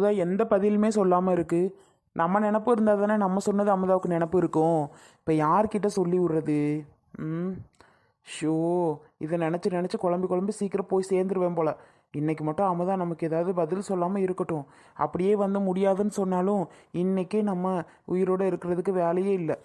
அமுதா எந்த பதிலுமே சொல்லாமல் இருக்குது நம்ம நினப்பு இருந்தால் தானே நம்ம சொன்னது அமுதாவுக்கு நினப்பு இருக்கும். இப்போ யார்கிட்ட சொல்லி விடுறது? ம் ஷோ இதை நினச்சி நினச்சி குழம்பி குழம்பி சீக்கிரம் போய் சேர்ந்துருவேன் போல். இன்றைக்கி மட்டும் அமுதா நமக்கு ஏதாவது பதில் சொல்லாமல் இருக்கட்டும். அப்படியே வந்து முடியாதுன்னு சொன்னாலும் இன்றைக்கே நம்ம உயிரோடு இருக்கிறதுக்கு வேலையே இல்லை.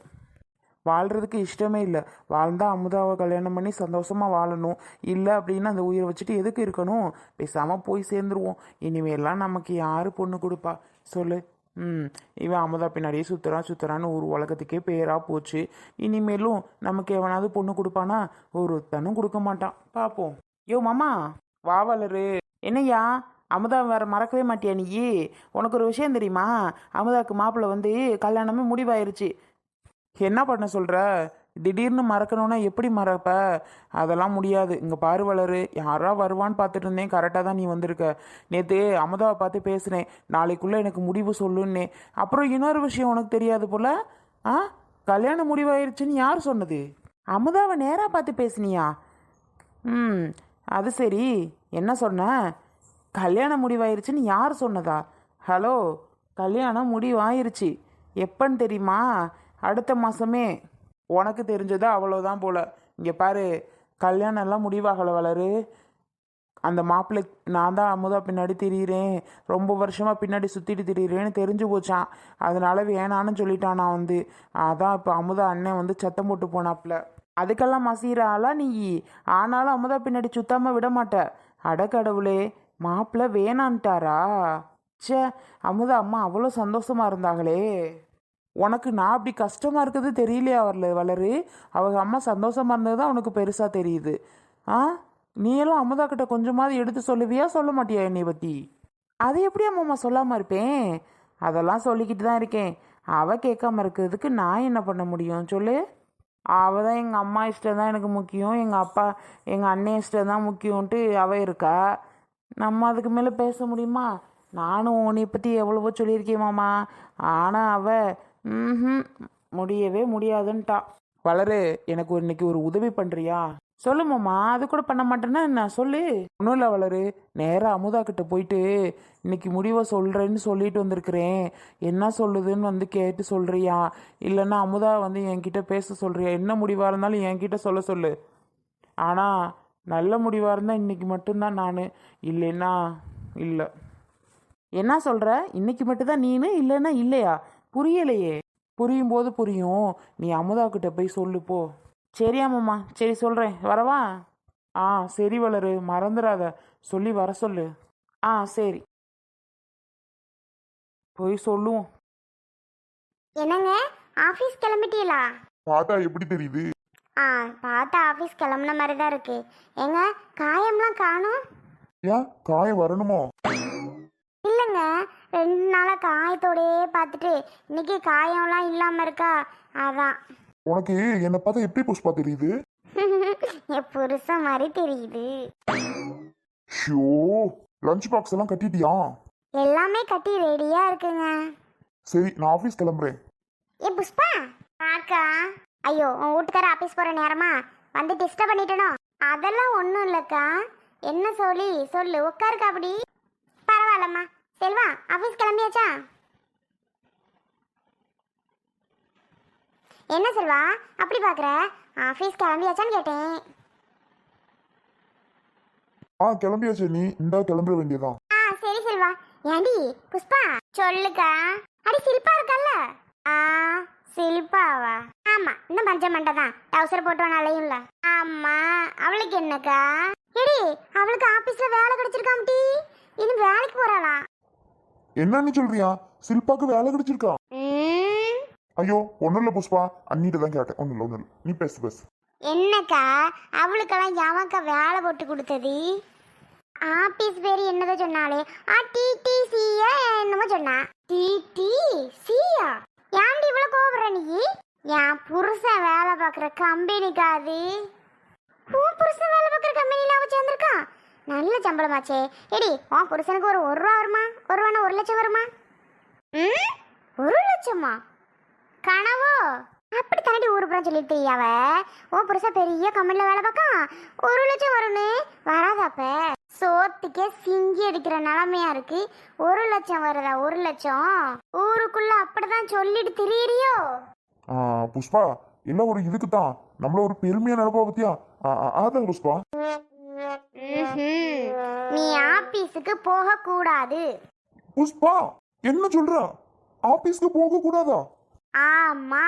வாழ்கிறதுக்கு இஷ்டமே இல்லை. வாழ்ந்தால் அமுதாவை கல்யாணம் பண்ணி சந்தோஷமாக வாழணும். இல்லை அப்படின்னா அந்த உயிரை வச்சுட்டு எதுக்கு இருக்கணும்? பேசாமல் போய் சேர்ந்துருவோம். இனிமேலாம் நமக்கு யார் பொண்ணு கொடுப்பா? சொல்லு. ம். இவன் அமுதா பின்னாடியே சுற்றுறான் சுற்றுறான்னு ஒரு உலகத்துக்கே பேராக போச்சு. இனிமேலும் நமக்கு எவனாவது பொண்ணு கொடுப்பானா? ஒருத்தனும் கொடுக்க மாட்டான். பார்ப்போம் யோ மாமா. வா வளரு. என்னய்யா? அமுதா வேற மறக்கவே மாட்டியா நீ உனக்கு ஒரு விஷயம் தெரியுமா? அமுதாவுக்கு மாப்பிள்ளை வந்து கல்யாணமே முடிவாயிருச்சு. என்ன பண்ண சொல்கிற திடீர்னு மறக்கணும்னா எப்படி மறப்ப? அதெல்லாம் முடியாது. இங்கே பாரு வளரு. யாரா வருவான்னு பார்த்துட்டு இருந்தேன். கரெக்டாக தான் நீ வந்திருக்க. நேற்று அமுதாவை பார்த்து பேசுனேன். நாளைக்குள்ளே எனக்கு முடிவு சொல்லுன்னே. அப்புறம் இன்னொரு விஷயம் உனக்கு தெரியாது போல்? ஆ? கல்யாணம் முடிவாயிருச்சுன்னு யார் சொன்னது? அமுதாவை நேராக பார்த்து பேசுனியா? ம். அது சரி. என்ன சொன்ன? கல்யாணம் முடிவாயிருச்சுன்னு யார் சொன்னதா? ஹலோ. கல்யாணம் முடிவாயிருச்சு. எப்பன்னு தெரியுமா? அடுத்த மாதமே உனக்கு தெரிஞ்சது அவ்வளோதான் போல. இங்கே பாரு கல்யாணம் எல்லாம் முடிவாகலை வளரு. அந்த மாப்பிள்ளை நான் தான் அமுதா பின்னாடி திரியிறேன். ரொம்ப வருஷமாக பின்னாடி சுற்றிட்டு திரியிறேன்னு தெரிஞ்சு போச்சான் அதனால வேணான்னு சொல்லிட்டான் நான் வந்து. அதான் இப்போ அமுதா அண்ணன் வந்து சத்தம் போட்டு போனாப்புல. அதுக்கெல்லாம் மசீர ஆளா நீ? ஆனாலும் அமுதா பின்னாடி சுத்தாமல் விட மாட்ட. அடக்கடவுளே மாப்பிள்ளை வேணான்ட்டாரா? ச்சே அமுதா அம்மா அவ்வளோ சந்தோஷமா இருந்தாங்களே. உனக்கு நான் அப்படி கஷ்டமாக இருக்கிறது தெரியலையா வரல வளரு. அவங்க அம்மா சந்தோஷமாக இருந்தது தான் உனக்கு பெருசாக தெரியுது. ஆ? நீ எல்லாம் அமுதா கிட்ட கொஞ்சமாவது எடுத்து சொல்லுவியா? சொல்ல மாட்டியா என்னை பற்றி அது எப்படி அம்மா சொல்லாமல் இருப்பேன்? அதெல்லாம் சொல்லிக்கிட்டு தான் இருக்கேன். அவள் கேட்காம இருக்கிறதுக்கு நான் என்ன பண்ண முடியும்? சொல்லு. அவள் தான் எங்கள் அம்மா இஷ்டம் தான் எனக்கு முக்கியம். எங்கள் அப்பா எங்கள் அண்ணன் இஷ்டம் தான் முக்கியம்ன்ட்டு அவள் இருக்கா? நம்ம அதுக்கு மேலே பேச முடியுமா? நானும் உன்னை பற்றி எவ்வளவோ சொல்லியிருக்கேன் மாமா. ஆனால் அவ ம் முடியவே முடியாதுன்ட்டா. வளரு எனக்கு இன்னைக்கு ஒரு உதவி பண்ணுறியா சொல்லு மாமா அது கூட பண்ண மாட்டேன்னா என்ன? சொல்லு. ஒன்றும் இல்லை வளரு நேராக அமுதா கிட்ட போயிட்டு இன்னைக்கு முடிவை சொல்கிறேன்னு சொல்லிட்டு வந்திருக்கிறேன். என்ன சொல்லுதுன்னு வந்து கேட்டு சொல்கிறியா இல்லைன்னா அமுதா வந்து என்கிட்ட பேச சொல்கிறியா என்ன முடிவாக இருந்தாலும் என்கிட்ட சொல்ல சொல்லு. ஆனால் நல்ல முடிவாக இருந்தால் இன்னைக்கு மட்டும்தான் நான். இல்லைன்னா இல்லை. என்ன சொல்கிற இன்னைக்கு மட்டும்தான் நீனு? இல்லைன்னா இல்லையா? புரியலையே. புரியும் போது புரியும். நீ அமுதா கிட்ட போய் சொல்லு போ. சரியா மாமா. சரி சொல்கிறேன் வரவா? ஆ சரி வளரு. மறந்துடாத சொல்லி வர சொல்லு. ஆ சரி. போய் சொல்லுவோம். என்னங்க? ஆஃபீஸ் கிளம்பிட்டீங்களா? பார்த்தா எப்படி தெரியுது? ஆ பார்த்தா ஆஃபீஸ் கிளம்புன மாதிரி தான் இருக்கு. ஏங்க காயம்லாம் காணும்? ஏன்? காயம் வரணுமோ? ரெண்டு நாளாக காயத்தோடையே பார்த்துட்டு இன்னைக்கு காயம்லாம் இல்லாமல் இருக்கா? அதான். உனக்கு என்னை பார்த்தா எப்படி புஷ்பா தெரியுது? என் புருஷன் மாதிரி தெரியுது. ஷோ லஞ்ச் பாக்ஸ் எல்லாம் கட்டிட்டியா? எல்லாமே கட்டி ரெடியாக இருக்குங்க. சரி நான் ஆஃபீஸ் கிளம்புறேன். ஏ புஷ்பா? ஆக்கா ஐயோ உன் வீட்டுக்கார ஆஃபீஸ் போகிற நேரமா? வந்து டிஸ்டர்ப் பண்ணிட்டனோ? அதெல்லாம் ஒன்றும் இல்லைக்கா. என்ன சொல்லி சொல்லு உட்காருக்கா அப்படி? பரவாயில்லம்மா. செல்வா ஆஃபீஸ் கிளம்பியாச்சா? என்ன செல்வா அப்படி பார்க்குற ஆஃபீஸ் கிளம்பியாச்சான்னு கேட்டேன். ஆ கிளம்பியாச்சு நீ. இந்தா கிளம்பிட வேண்டியதான் ஆ சரி செல்வா. ஏண்டி புஷ்பா சொல்லுக்கா. அடி சில்பா இருக்கல்ல? ஆ சில்பாவா? ஆமா இந்த மஞ்ச மண்டை தான். டவுசர் போட்டு அலையும்ல. ஆமா அவளுக்கு என்னக்கா? எடி அவளுக்கு ஆபீஸ்ல வேலை கிடைச்சிருக்காம் டி இனி வேலைக்கு போறாளா? என்னன்னு சொல்றியா? சில்பாக்கு வேலை கிடைச்சிருக்கா? ஐயோ ஒன்றும் இல்லை புஷ்பா. அண்ணிட்ட தான் கேட்டேன். ஒன்றும் இல்லை இல்லை. நீ பேசு பேசு. என்னக்கா? அவளுக்கெல்லாம் எவன்க்கா வேலை போட்டு கொடுத்தது? ஆபீஸ் பேர் என்னதோ சொன்னாலே ஆ டிடிசியா என்னமோ சொன்னா. டிடிசியா ஏன்டி இவ்வளவு கோபுற நீ? என் புருஷன் வேலை பார்க்குற கம்பெனிக்கா அது? உன் புருஷன் வேலை பார்க்குற கம்பெனியில் அவன் சேர்ந்துருக்கான். நல்ல சம்பளமாச்சே. எடி உன் புருஷனுக்கு ஒரு ஒரு ரூபா வருமா? ஒரு ரூபானா ஒரு லட்சம் வருமா? ம்? ஒரு லட்சமா? கனவோ? அப்படி தாண்டி ஊரு புறம் சொல்லிட்டு தெரியாவ ஓ புருஷா பெரிய கம்பெனில வேலை பார்க்கான் ஒரு லட்சம் வரும்னு? வராதாப்ப. சோத்துக்கே சிங்கி அடிக்கிற நிலமையா இருக்கு. ஒரு லட்சம் வருதா ஒரு லட்சம்? ஊருக்குள்ள அப்படிதான் சொல்லிட்டு திரியிறியோ? ஆ, புஷ்பா எல்லாம் ஒரு இதுக்கு தான்? நம்மள ஒரு பெருமையா நினைப்பா பத்தியா? ஆ, ஆ, அதான் புஷ்பா. நீ ஆபீஸுக்கு போக கூடாது புஷ்பா என்ன சொல்ற? ஆபீஸ்க்கு போக கூடாதா? ஆமா.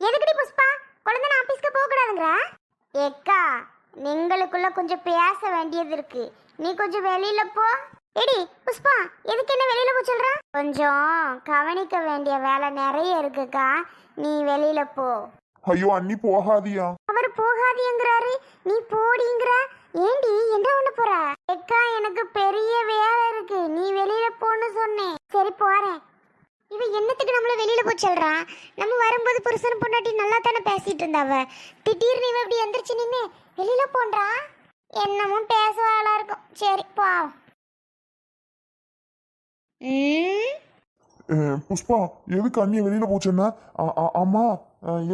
எதுக்குடி புஷ்பா? குழந்தை ஆபீஸ்க்கு போக கூடாதுங்கிற? ஏக்கா நீங்களுக்குள்ள கொஞ்சம் பேச வேண்டியது இருக்கு. நீ கொஞ்சம் வெளியில போ. எடி புஷ்பா எதுக்கு என்ன வெளியில போ சொல்ற? கொஞ்சம் கவனிக்க வேண்டிய வேலை நிறைய இருக்குக்கா. நீ வெளியில போ. ஐயோ அண்ணி போகாதியா? அவர் போகாதீங்கிறாரு நீ போடிங்கிற. ஏண்டி என்ன பண்ண போற? எக்கா எனக்கு பெரிய வேலை இருக்கு நீ வெளியில போன்னு சொன்னேன் சரி போறேன் இவ என்னத்துக்கு சொல்றான் நம்ம வரும்போது புருஷன் பொண்டாட்டி நல்லா தானே பேசிட்டு இருந்தாவ? திடீர்னு இவ இப்படி எந்திரிச்சு நின்னு வெளியில போன்றா? என்னமும் பேசுவாளா இருக்கும். சரி போ ம்? அஹ், புஷ்பா எதுக்கு அண்ணிய வெளியில போச்சுன்னா அம்மா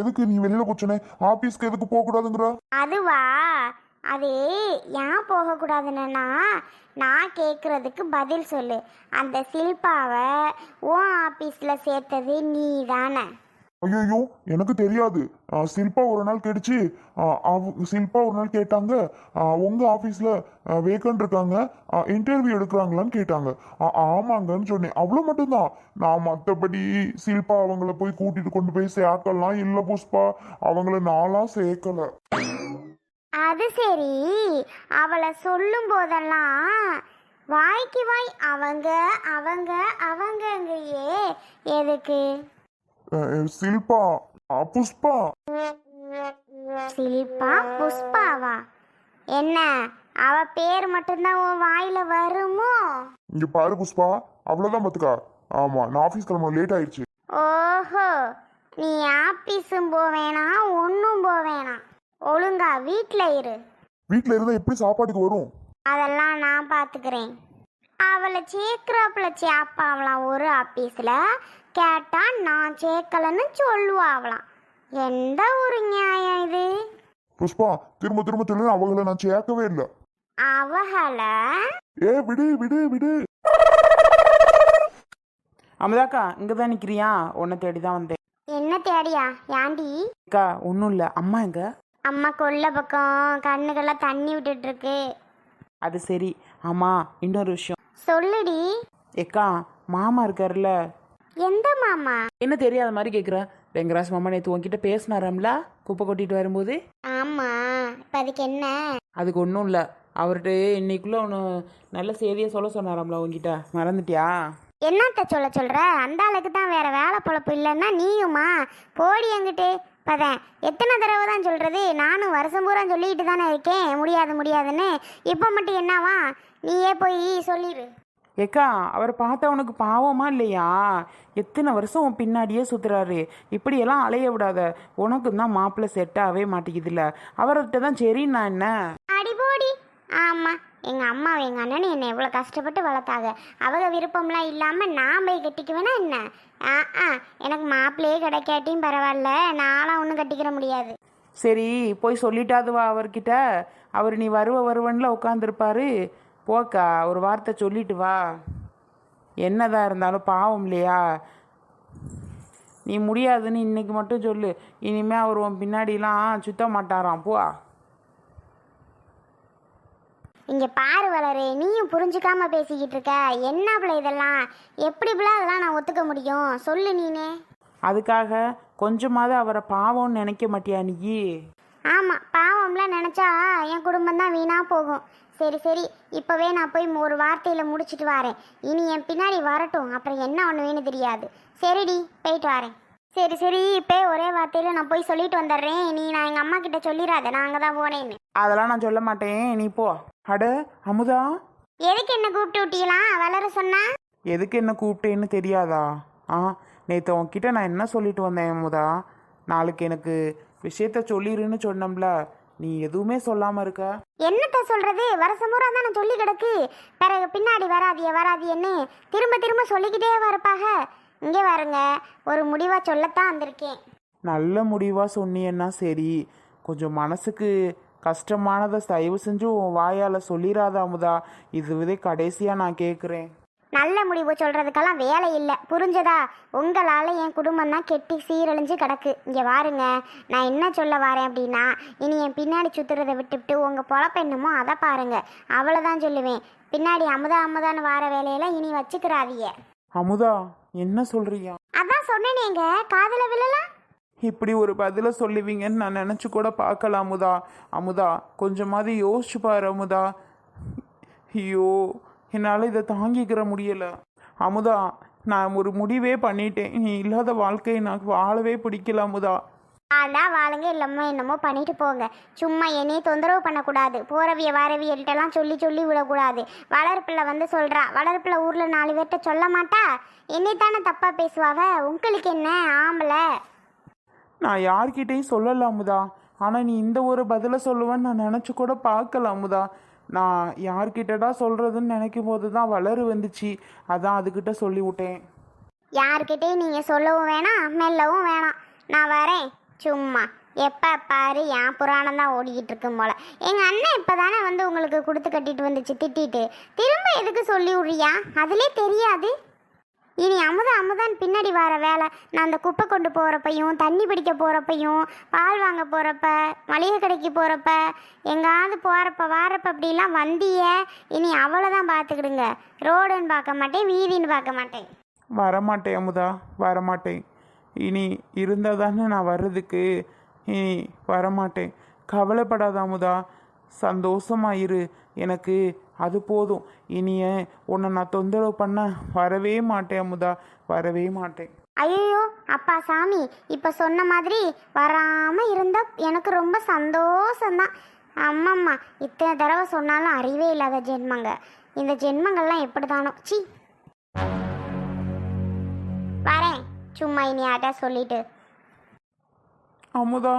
எதுக்கு நீ வெளியில போச்சுனே ஆபீஸ்க்கு எதுக்கு போக கூடாதுங்கிற அதுவா? அது ஏன் போகக்கூடாதுன்னா நான் கேட்குறதுக்கு பதில் சொல்லு. அந்த சில்பாவை உன் ஆஃபீஸில் சேர்த்தது நீ தானே ஐயோ எனக்கு தெரியாது. சில்பா ஒரு நாள் கேட்டுச்சு. அஹ், சில்பா ஒரு நாள் கேட்டாங்க. உங்கள் உங்க வேக்கன்ட் இருக்காங்க. இன்டர்வியூ எடுக்கிறாங்களான்னு கேட்டாங்க. ஆமாங்கன்னு சொன்னேன். அவ்வளோ மட்டும்தான். நான் மற்றபடி சில்பா அவங்கள போய் கூட்டிட்டு கொண்டு போய் சேர்க்கலாம் இல்லை புஷ்பா. அவங்கள நாளாக சேர்க்கலை. அது சரி. அவளை சொல்லும் போதெல்லாம் வாய்க்கு வாய் அவங்க அவங்க அவங்கங்கிறியே எதுக்கு? அஹ், சில்பா அஹ், புஷ்பா. சில்பா புஷ்பாவா? என்ன அவ பேர் மட்டும்தான் உன் வாயில வருமோ? இங்க பாரு புஷ்பா அவ்வளோதான் பார்த்துக்கா ஆமா நான் ஆஃபீஸ் கிளம்ப லேட் ஆயிடுச்சு. ஓஹோ நீ ஆபீஸும் போவேனா ஒன்றும் போவேனா? ஒழுங்கா வீட்டில் இரு. வீட்டில் இருந்தால் எப்படி சாப்பாட்டுக்கு வரும்? அதெல்லாம் நான் பார்த்துக்கிறேன் அவளை சேர்க்குறாப்புல சேப்பாவலாம் ஒரு ஆபீஸில் கேட்டா நான் சேர்க்கலன்னு சொல்லுவாவலாம் எந்த ஒரு நியாயம் இது? புஷ்பா திரும்ப திரும்ப சொல்லு அவங்கள நான் சேர்க்கவே இல்லை. அவகளை? ஏ விடு விடு விடு. அமுதாக்கா இங்கே தான் நிற்கிறியா உன்னை தேடி தான் வந்தேன். என்ன தேடியா? ஏண்டி அக்கா ஒன்றும் இல்லை. அம்மா எங்க? அம்மா கொல்ல பக்கம் கண்ணுக்கெல்லாம் தண்ணி விட்டுட்டு இருக்கு அது சரி. ஆமாம் இன்னொரு விஷயம். சொல்லுடி. ஏக்கா மாமா இருக்காருல்ல. எந்த மாமா? என்ன தெரியாத மாதிரி கேட்குற வெங்கராஜ் மாமா நேற்று உன்கிட்ட பேசினாராம்ல? குப்பை கொட்டிட்டு வரும்போது? ஆமா. இப்ப அதுக்கு என்ன? அதுக்கு ஒன்றும் இல்லை. அவர்கிட்ட இன்னைக்குள்ளே ஒன்று நல்ல செய்தியை சொல்ல சொன்னாராம்ல உங்ககிட்ட மறந்துட்டியா? என்னத்த சொல்ல சொல்ற? அந்த ஆளுக்கு தான் வேற வேலை பொழப்பு இல்லைன்னா நீயுமா? போடி என்கிட்ட பதேன் எத்தனை தடவை தான் சொல்கிறது நானும் வருஷம் பூரா சொல்லிட்டு தானே இருக்கேன். முடியாது முடியாதுன்னு. இப்போ மட்டும் என்னவா? நீயே போய் சொல்லிடு ஏக்கா அவர் பார்த்தா உனக்கு பாவமா இல்லையா? எத்தனை வருஷம் உன் பின்னாடியே சுத்துறாரு. இப்படியெல்லாம் அலைய விடாத. உனக்கு தான் மாப்பிள்ளை செட் ஆகவே மாட்டேங்குதுல்ல. அவர்கிட்ட தான் சரி நான் என்ன? ஆமாம் எங்கள் அம்மா எங்கள் அண்ணனும் என்னை எவ்வளோ கஷ்டப்பட்டு வளர்த்தாங்க. அவங்க விருப்பம்லாம் இல்லாமல் நான் போய் கட்டிக்குவேனா என்ன? ஆ ஆ எனக்கு மாப்பிள்ளையே கிடைக்காட்டியும் பரவாயில்ல. நானும் ஒன்றும் கட்டிக்கிற முடியாது. சரி போய் சொல்லிட்டாது வா அவர்கிட்ட? அவர் நீ வருவ வருவன்ல உட்காந்துருப்பாரு போக்கா ஒரு வார்த்தை சொல்லிட்டு வா. என்னதான் இருந்தாலும் பாவம் இல்லையா? நீ முடியாதுன்னு இன்னைக்கு மட்டும் சொல்லு. இனிமே அவர் உன் பின்னாடிலாம் சுத்த மாட்டாராம் போ. இங்க பாரு வளரு நீயும் புரிஞ்சுக்காம பேசிக்கிட்டு இருக்க. என்ன பிள்ளை இதெல்லாம்? எப்படி பிள்ளை அதெல்லாம் நான் ஒத்துக்க முடியும்? சொல்லு நீனே. அதுக்காக கொஞ்சமாவது அவரை பாவம்னு நினைக்க மாட்டியா நீ ஆமா பாவம்லாம் நினைச்சா என் குடும்பம் தான் வீணா போகும். சரி சரி இப்பவே நான் போய் ஒரு வார்த்தையில முடிச்சிட்டு வரேன். இனி என் பின்னாடி வரட்டும். அப்புறம் என்ன ஒன்று வேணும் தெரியாது. சரிடி போயிட்டு வரேன். சரி சரி இப்போ ஒரே வார்த்தையில நான் போய் சொல்லிட்டு வந்துடுறேன். நீ நான் எங்க அம்மா கிட்ட சொல்லிடாத நான் அங்கே தான் போனேன்னு. அதெல்லாம் நான் சொல்ல மாட்டேன். நீ போ. அட அமுதா. எதுக்கு என்ன கூப்பிட்டு விட்டீங்களா வளர சொன்னா? எதுக்கு என்ன கூப்பிட்டேன்னு தெரியாதா? ஆ நேற்று உன்கிட்ட நான் என்ன சொல்லிட்டு வந்தேன் அமுதா? நாளைக்கு எனக்கு விஷயத்த சொல்லிருன்னு சொன்னோம்ல. நீ எதுவுமே சொல்லாமல் இருக்க. என்னத்த சொல்றது? வருஷம் பூரா தான் சொல்லி கிடக்கு. பிறகு பின்னாடி வராதிய வராதியன்னு திரும்ப திரும்ப சொல்லிக்கிட்டே வரப்பாக இங்கே பாருங்க ஒரு முடிவா சொல்லத்தான் வந்திருக்கேன். நல்ல முடிவாக சொன்னீன்னா சரி. கொஞ்சம் மனசுக்கு கஷ்டமானதை தயவு செஞ்சு உன் வாயால் சொல்லிடாத அமுதா இதுவே கடைசியாக நான் கேட்குறேன் நல்ல முடிவு சொல்றதுக்கெல்லாம் வேலை இல்லை. புரிஞ்சதா? உங்களால் என் குடும்பம் தான் கெட்டி சீரழிஞ்சு கிடக்கு. இங்கே வாருங்க. நான் என்ன சொல்ல வரேன் அப்படின்னா இனி என் பின்னாடி சுத்துறதை விட்டுவிட்டு உங்கள் பொழப்பு என்னமோ அதை பாருங்க. அவ்வளோதான் சொல்லுவேன். பின்னாடி அமுதா அமுதான்னு வார வேலையில இனி வச்சுக்கிறாதீங்க. அமுதா என்ன சொல்றியா? அதான் சொன்னேனேங்க. காதுல விழலாம் இப்படி ஒரு பதிலை சொல்லுவீங்கன்னு நான் நினச்சி கூட பார்க்கல அமுதா. அமுதா கொஞ்சமாவது யோசிச்சு பாரு அமுதா. ஐயோ என்னால் இதை தாங்கிக்கிற முடியல. அமுதா நான் ஒரு முடிவே பண்ணிட்டேன். நீ இல்லாத வாழ்க்கையை எனக்கு வாழவே பிடிக்கல அமுதா. ஆண்டா வாளுங்க இல்லமோ என்னமோ பண்ணிட்டு போங்க. சும்மா என்னையும் தொந்தரவு பண்ணக்கூடாது. போறவிய வாரவியல்கிட்டலாம் சொல்லி சொல்லி விடக்கூடாது. வளர்ப்பில் வந்து சொல்றா வளர்ப்பில் ஊர்ல நாலு பேர்கிட்ட சொல்ல மாட்டா? என்னைத்தானே தப்பா பேசுவாவ? உங்களுக்கு என்ன ஆம்பளை? நான் யார்கிட்டயும் சொல்லல அமுதா ஆனால் நீ இந்த ஒரு பதிலை சொல்லுவேன்னு நான் நினச்சி கூட பார்க்கல அமுதா நான் யார்கிட்டடா சொல்கிறதுன்னு நினைக்கும் போது தான் வளரு வந்துச்சு. அதான் அதுக்கிட்ட சொல்லி விட்டேன் யாருக்கிட்டையும் நீங்கள் சொல்லவும் வேணாம் மெல்லவும் வேணாம். நான் வரேன். சும்மா. எப்போ பாரு என் புராணம் தான் ஓடிக்கிட்டு இருக்கும் போல. எங்கள் அண்ணன் இப்போ தானே வந்து உங்களுக்கு கொடுத்து கட்டிட்டு வந்துச்சு திட்டிட்டு. திரும்ப எதுக்கு சொல்லி விட்றியா? அதிலே தெரியாது. இனி அமுதா அமுதான் பின்னாடி வர வேலை. நான் அந்த குப்பை கொண்டு போகிறப்பையும் தண்ணி பிடிக்க போகிறப்பையும் பால் வாங்க போகிறப்ப மளிகை கடைக்கு போகிறப்ப எங்காவது போகிறப்ப வாரப்ப அப்படிலாம் வந்திய. இனி அவ்வளோதான் பார்த்துக்கிடுங்க. ரோடுன்னு பார்க்க மாட்டேன் வீதின்னு பார்க்க மாட்டேன். வரமாட்டேன் அமுதா வரமாட்டேன். இனி இருந்தால் தானே நான் வர்றதுக்கு? இனி வரமாட்டேன். கவலைப்படாத அமுதா. சந்தோஷமா இரு எனக்கு அது போதும். இனிய உன்னை நான் தொந்தரவு பண்ண வரவே மாட்டேன் அமுதா. வரவே மாட்டேன். ஐயோ அப்பா சாமி. இப்போ சொன்ன மாதிரி வராமல் இருந்தால் எனக்கு ரொம்ப சந்தோஷம்தான். அம்மம்மா இத்தனை தடவை சொன்னாலும் அறிவே இல்லாத ஜென்மங்க. இந்த ஜென்மங்கள்லாம் எப்படி தானோ சி சும்மா இனி யார்ட்டா சொல்லிட்டு? அமுதா.